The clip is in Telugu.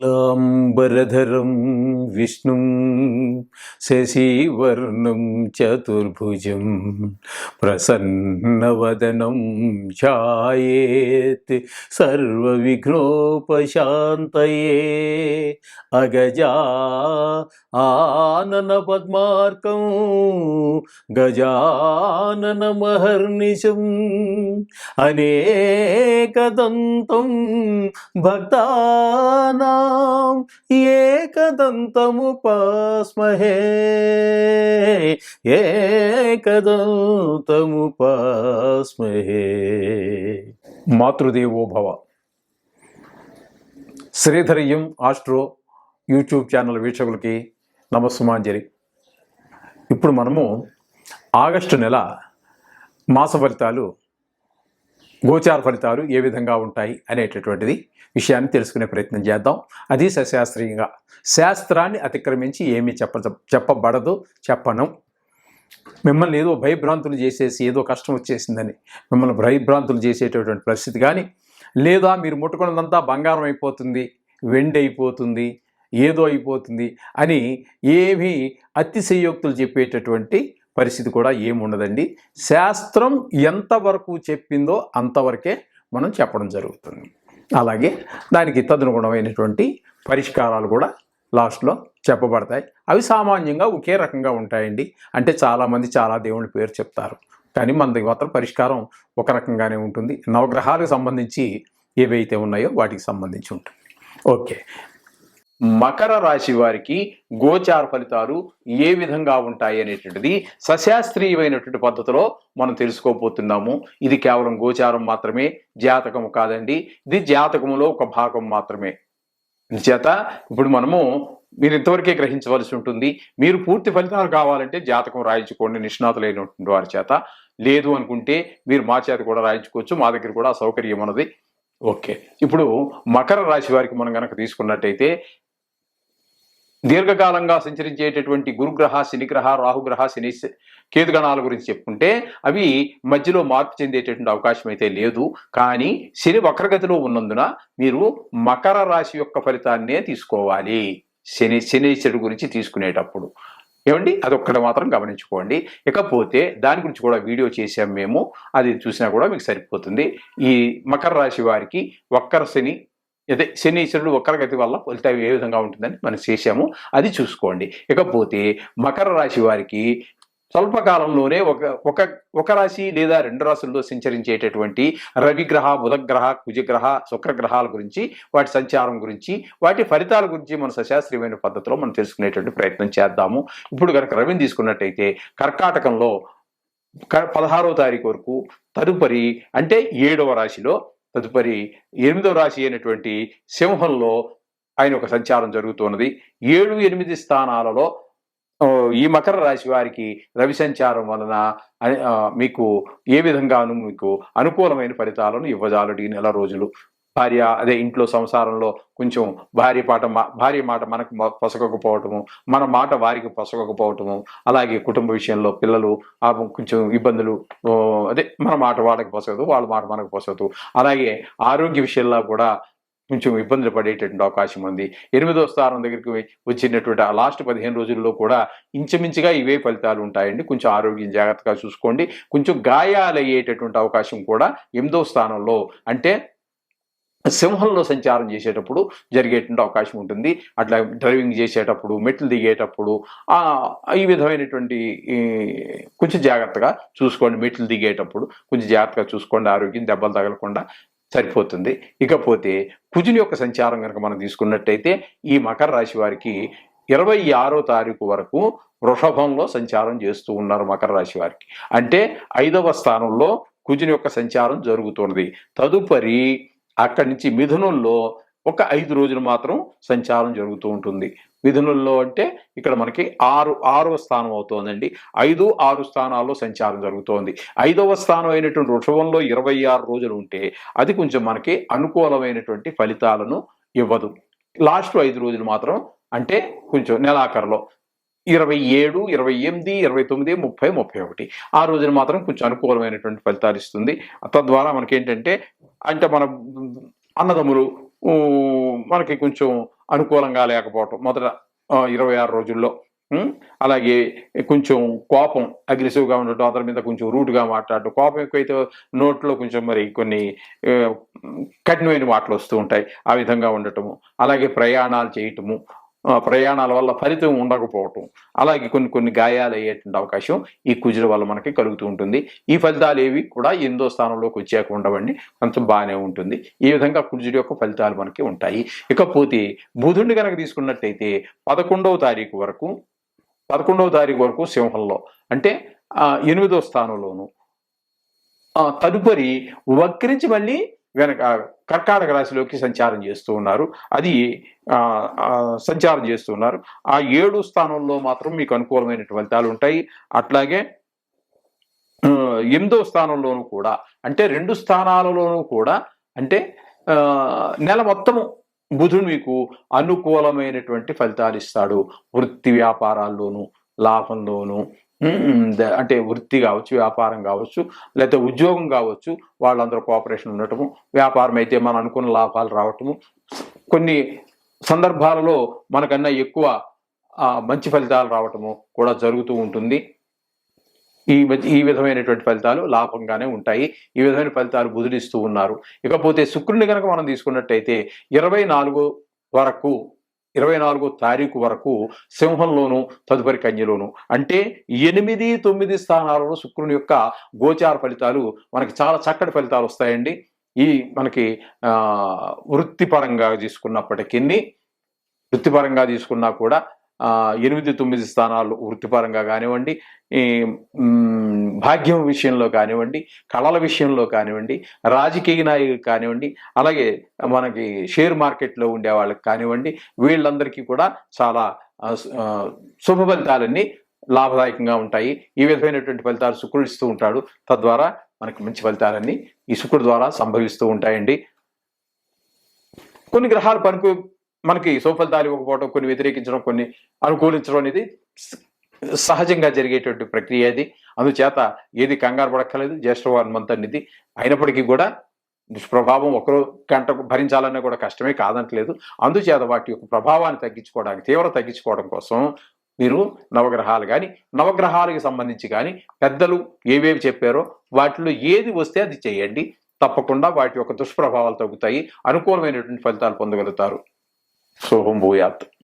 um, अम्बरधरं विष्णुं शशिवर्णं चतुर्भुजं प्रसन्नवदनं ध्यायेत् सर्वविघ्नोपशान्तये अगजाननपद्मार्कं गजाननमहर्निशम् अनेकदन्तं भक्ता భక్తానాం ఏకదంతముపాస్మహే ఏకదంతముపాస్మహే మాతృదేవో భవ. శ్రీధరియం ఆస్ట్రో యూట్యూబ్ ఛానల్ వీక్షకులకి నమస్సుమాంజలి. ఇప్పుడు మనము ఆగస్టు నెల మాస ఫలితాలు గోచార ఫలితాలు ఏ విధంగా ఉంటాయి అనేటటువంటిది విషయాన్ని తెలుసుకునే ప్రయత్నం చేద్దాం. అది సశాస్త్రీయంగా. శాస్త్రాన్ని అతిక్రమించి ఏమీ చెప్ప చెప్పబడదు చెప్పను. మిమ్మల్ని ఏదో భయభ్రాంతులు చేసేసి ఏదో కష్టం వచ్చేసిందని మిమ్మల్ని భయభ్రాంతులు చేసేటటువంటి పరిస్థితి కానీ లేదా మీరు ముట్టుకున్నదంతా బంగారం అయిపోతుంది వెండి అయిపోతుంది ఏదో అయిపోతుంది అని ఏమీ అతిశయోక్తులు చెప్పేటటువంటి పరిస్థితి కూడా ఏముండదండి. శాస్త్రం ఎంతవరకు చెప్పిందో అంతవరకే మనం చెప్పడం జరుగుతుంది. అలాగే దానికి తదనుగుణమైనటువంటి పరిష్కారాలు కూడా లాస్ట్లో చెప్పబడతాయి. అవి సామాన్యంగా ఒకే రకంగా ఉంటాయండి. అంటే చాలామంది చాలా దేవుని పేరు చెప్తారు. కానీ మన మాత్రం పరిష్కారం ఒక రకంగానే ఉంటుంది. నవగ్రహాలకు సంబంధించి ఏవైతే ఉన్నాయో వాటికి సంబంధించి ఉంటుంది. ఓకే. మకర రాశి వారికి గోచార ఫలితాలు ఏ విధంగా ఉంటాయి అనేటువంటిది సశాస్త్రీయమైనటువంటి పద్ధతిలో మనం తెలుసుకోబోతున్నాము. ఇది కేవలం గోచారం మాత్రమే జాతకం కాదండి. ఇది జాతకములో ఒక భాగం మాత్రమే. చేత ఇప్పుడు మనము మీరు ఇంతవరకే గ్రహించవలసి ఉంటుంది. మీరు పూర్తి ఫలితాలు కావాలంటే జాతకం రాయించుకోండి నిష్ణాతులైనటువంటి వారి చేత. లేదు అనుకుంటే మీరు మా చేత కూడా రాయించుకోవచ్చు మా దగ్గర కూడా సౌకర్యం ఉన్నది. ఓకే. ఇప్పుడు మకర రాశి వారికి మనం కనుక తీసుకున్నట్టయితే దీర్ఘకాలంగా సంచరించేటటువంటి గురుగ్రహ శనిగ్రహ రాహుగ్రహ శని కేతుగణాల గురించి చెప్పుకుంటే అవి మధ్యలో మార్పు చెందేటటువంటి అవకాశం అయితే లేదు. కానీ శని వక్రగతిలో ఉన్నందున మీరు మకర రాశి యొక్క ఫలితాన్నే తీసుకోవాలి. శని శనిశ్వరుడు గురించి తీసుకునేటప్పుడు. ఏమండి? అదొక్కడ మాత్రం గమనించుకోండి. ఇకపోతే దాని గురించి కూడా వీడియో చేసాం మేము. అది చూసినా కూడా మీకు సరిపోతుంది. ఈ మకర రాశి వారికి వక్ర శని అదే శనీశ్వరుడు వక్రగతి వల్ల ఫలితం ఏ విధంగా ఉంటుందని మనం చేసాము అది చూసుకోండి. ఇకపోతే మకర రాశి వారికి స్వల్పకాలంలోనే ఒక ఒక ఒక రాశి లేదా రెండు రాశుల్లో సంచరించేటటువంటి రవిగ్రహ బుధగ్రహ కుజగ్రహ శుక్రగ్రహాల గురించి వాటి సంచారం గురించి వాటి ఫలితాల గురించి మన సశాస్త్రీయమైన పద్ధతిలో మనం తెలుసుకునేటువంటి ప్రయత్నం చేద్దాము. ఇప్పుడు కనుక రవిని తీసుకున్నట్టయితే కర్కాటకంలో పదహారవ తారీఖు వరకు తదుపరి అంటే ఏడవ రాశిలో తదుపరి ఎనిమిదవ రాశి అయినటువంటి సింహంలో ఆయన ఒక సంచారం జరుగుతున్నది. ఏడు ఎనిమిది స్థానాలలో ఈ మకర రాశి వారికి రవి సంచారం వలన మీకు ఏ విధంగానూ మీకు అనుకూలమైన ఫలితాలను ఇవ్వజాలడు ఈ నెల రోజులు. భార్య అదే ఇంట్లో సంసారంలో కొంచెం భార్య పాట భార్య మాట మనకు పొసగకపోవటము మన మాట వారికి పొసగకపోవటము అలాగే కుటుంబ విషయంలో పిల్లలు కొంచెం ఇబ్బందులు అదే మన మాట వాళ్ళకి పొసగదు వాళ్ళ మాట మనకు పొసగదు. అలాగే ఆరోగ్య విషయంలో కూడా కొంచెం ఇబ్బందులు పడేటటువంటి అవకాశం ఉంది. ఎనిమిదో స్థానం దగ్గరికి వచ్చినటువంటి ఆ లాస్ట్ పదిహేను రోజుల్లో కూడా ఇంచుమించుగా ఇవే ఫలితాలు ఉంటాయండి. కొంచెం ఆరోగ్యం జాగ్రత్తగా చూసుకోండి. కొంచెం గాయాలయ్యేటటువంటి అవకాశం కూడా ఎనిమిదో స్థానంలో అంటే సింహంలో సంచారం చేసేటప్పుడు జరిగేటువంటి అవకాశం ఉంటుంది. అట్లా డ్రైవింగ్ చేసేటప్పుడు మెట్లు దిగేటప్పుడు ఈ విధమైనటువంటి కొంచెం జాగ్రత్తగా చూసుకోండి. మెట్లు దిగేటప్పుడు కొంచెం జాగ్రత్తగా చూసుకోండి. ఆరోగ్యం దెబ్బలు తగలకుండా సరిపోతుంది. ఇకపోతే కుజుని యొక్క సంచారం కనుక మనం తీసుకున్నట్టయితే ఈ మకర రాశి వారికి ఇరవై ఆరో తారీఖు వరకు వృషభంలో సంచారం చేస్తూ ఉన్నారు మకర రాశి వారికి. అంటే ఐదవ స్థానంలో కుజుని యొక్క సంచారం జరుగుతున్నది తదుపరి అక్కడి నుంచి మిథునంలో ఒక ఐదు రోజులు మాత్రం సంచారం జరుగుతూ ఉంటుంది. మిథునుల్లో అంటే ఇక్కడ మనకి ఆరు ఆరవ స్థానం అవుతోందండి. ఐదు ఆరు స్థానాల్లో సంచారం జరుగుతోంది. ఐదవ స్థానం అయినటువంటి వృషభంలో ఇరవై ఆరు రోజులు ఉంటే అది కొంచెం మనకి అనుకూలమైనటువంటి ఫలితాలను ఇవ్వదు. లాస్ట్ ఐదు రోజులు మాత్రం అంటే కొంచెం నెలాఖరులో ఇరవై ఏడు ఇరవై ఎనిమిది ఇరవై తొమ్మిది ముప్పై ముప్పై ఒకటి ఆ రోజున మాత్రం కొంచెం అనుకూలమైనటువంటి ఫలితాలు ఇస్తుంది. తద్వారా మనకి ఏంటంటే అంటే మన అన్నదమ్ములు మనకి కొంచెం అనుకూలంగా లేకపోవటం మొదట ఇరవై ఆరు రోజుల్లో. అలాగే కొంచెం కోపం అగ్రెసివ్గా ఉండటం అతని మీద కొంచెం రూట్గా మాట్లాడటం కోపం ఎక్కువైతే నోట్లో కొంచెం మరి కొన్ని కఠినమైన మాటలు వస్తూ ఉంటాయి. ఆ విధంగా ఉండటము అలాగే ప్రయాణాలు చేయటము ప్రయాణాల వల్ల ఫలితం ఉండకపోవటం. అలాగే కొన్ని కొన్ని గాయాలు అయ్యేటువంటి అవకాశం ఈ కుజుల వల్ల మనకి కలుగుతూ ఉంటుంది. ఈ ఫలితాలు ఏవి కూడా ఎనిమిదో స్థానంలోకి వచ్చాక ఉండవండి. కొంచెం బాగానే ఉంటుంది. ఈ విధంగా కుజుడి యొక్క ఫలితాలు మనకి ఉంటాయి. ఇకపోతే బుధుడిని కనుక తీసుకున్నట్టయితే పదకొండవ తారీఖు వరకు పదకొండవ తారీఖు వరకు సింహంలో అంటే ఎనిమిదో స్థానంలోను. తదుపరి వక్రించి మళ్ళీ వెనక కర్కాటక రాశిలోకి సంచారం చేస్తూ ఉన్నారు. అది సంచారం చేస్తూ ఉన్నారు. ఆ ఏడు స్థానంలో మాత్రం మీకు అనుకూలమైన ఫలితాలు ఉంటాయి. అట్లాగే ఎనిమిదో స్థానంలోనూ కూడా అంటే రెండు స్థానాలలోనూ కూడా అంటే నెల మొత్తము బుధుడు మీకు అనుకూలమైనటువంటి ఫలితాలు ఇస్తాడు. వృత్తి వ్యాపారాల్లోనూ లాభంలోనూ అంటే వృత్తి కావచ్చు వ్యాపారం కావచ్చు లేకపోతే ఉద్యోగం కావచ్చు వాళ్ళందరూ కోఆపరేషన్ ఉండటము వ్యాపారం అయితే మనం అనుకున్న లాభాలు రావటము. కొన్ని సందర్భాలలో మనకన్నా ఎక్కువ మంచి ఫలితాలు రావటము కూడా జరుగుతూ ఉంటుంది. ఈ వి- ఈ విధమైనటువంటి ఫలితాలు లాభంగానే ఉంటాయి. ఈ విధమైన ఫలితాలు బుధుడిస్తూ ఉన్నారు. ఇకపోతే శుక్రుని కనుక మనం తీసుకున్నట్టయితే ఇరవై నాలుగు వరకు ఇరవై నాలుగో తారీఖు వరకు సింహంలోను తదుపరి కన్యలోను. అంటే ఎనిమిది తొమ్మిది స్థానాలలో శుక్రుని యొక్క గోచార ఫలితాలు మనకి చాలా చక్కటి ఫలితాలు వస్తాయండి. ఈ మనకి వృత్తిపరంగా తీసుకున్నప్పటికీ వృత్తిపరంగా తీసుకున్నా కూడా ఎనిమిది తొమ్మిది స్థానాలు వృత్తిపరంగా కానివ్వండి ఈ భాగ్యం విషయంలో కానివ్వండి కళల విషయంలో కానివ్వండి రాజకీయ నాయకులు కానివ్వండి అలాగే మనకి షేర్ మార్కెట్లో ఉండే వాళ్ళకి కానివ్వండి వీళ్ళందరికీ కూడా చాలా శుభ ఫలితాలన్నీ లాభదాయకంగా ఉంటాయి. ఈ విధమైనటువంటి ఫలితాలు శుక్రుడు ఇస్తూ ఉంటాడు. తద్వారా మనకి మంచి ఫలితాలన్నీ ఈ శుక్రుడు ద్వారా సంభవిస్తూ ఉంటాయండి. కొన్ని గ్రహాలు పనికి మనకి సుఫలితాలు ఇవ్వకపోవడం కొన్ని వ్యతిరేకించడం కొన్ని అనుకూలించడం అనేది సహజంగా జరిగేటువంటి ప్రక్రియ అది. అందుచేత ఏది కంగారు పడక్కర్లేదు జ్యేష్ఠ హనుమంత్ అనేది అయినప్పటికీ కూడా దుష్ప్రభావం ఒకరు గంట భరించాలన్నా కూడా కష్టమే కాదంటలేదు. అందుచేత వాటి యొక్క ప్రభావాన్ని తగ్గించుకోవడానికి తీవ్ర తగ్గించుకోవడం కోసం మీరు నవగ్రహాలు కానీ నవగ్రహాలకు సంబంధించి కానీ పెద్దలు ఏవేవి చెప్పారో వాటిలో ఏది వస్తే అది చేయండి. తప్పకుండా వాటి యొక్క దుష్ప్రభావాలు తగ్గుతాయి. అనుకూలమైనటువంటి ఫలితాలు పొందగలుగుతారు. శుభం భూయాత్